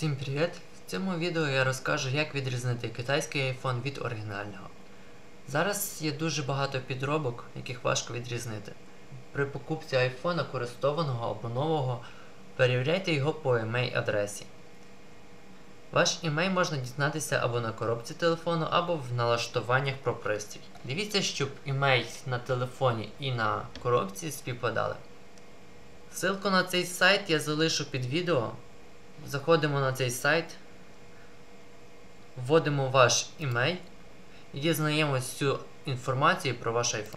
Всім привіт! В цьому відео я розкажу, як відрізнити китайський iPhone від оригінального. Зараз є дуже багато підробок, яких важко відрізнити. При покупці iPhone користованого або нового перевіряйте його по email адресі. Ваш імей можна дізнатися або на коробці телефону, або в налаштуваннях про пристрій. Дивіться, щоб імей на телефоні і на коробці співпадали. Ссылку на цей сайт я залишу під відео. Заходимо на цей сайт, вводимо ваш імей і дізнаємось всю інформацію про ваш iPhone.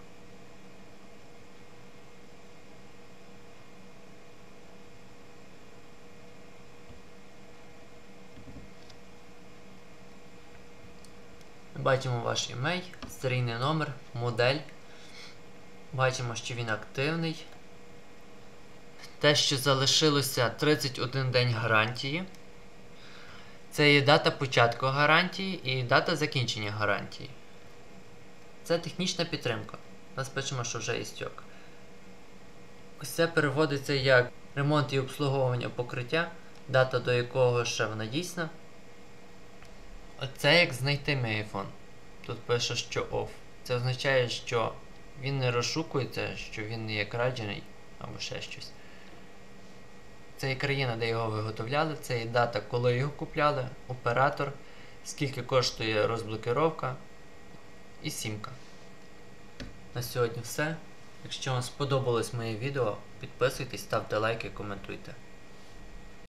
Бачимо ваш імей, серійний номер, модель. Бачимо, що він активний. Те, що залишилося 31 день гарантії. Це є дата початку гарантії і дата закінчення гарантії. Це технічна підтримка. Нас пишемо, що вже істьок. Ось це переводиться як ремонт і обслуговування покриття, дата до якого ще вона дійсна. Оце як знайти мій iPhone. Тут пише, що off. Це означає, що він не розшукується, що він не є крадений або ще щось. Це є країна, де його виготовляли, це є дата, коли його купляли, оператор, скільки коштує розблокировка і сімка. На сьогодні все. Якщо вам сподобалось моє відео, підписуйтесь, ставте лайки, коментуйте.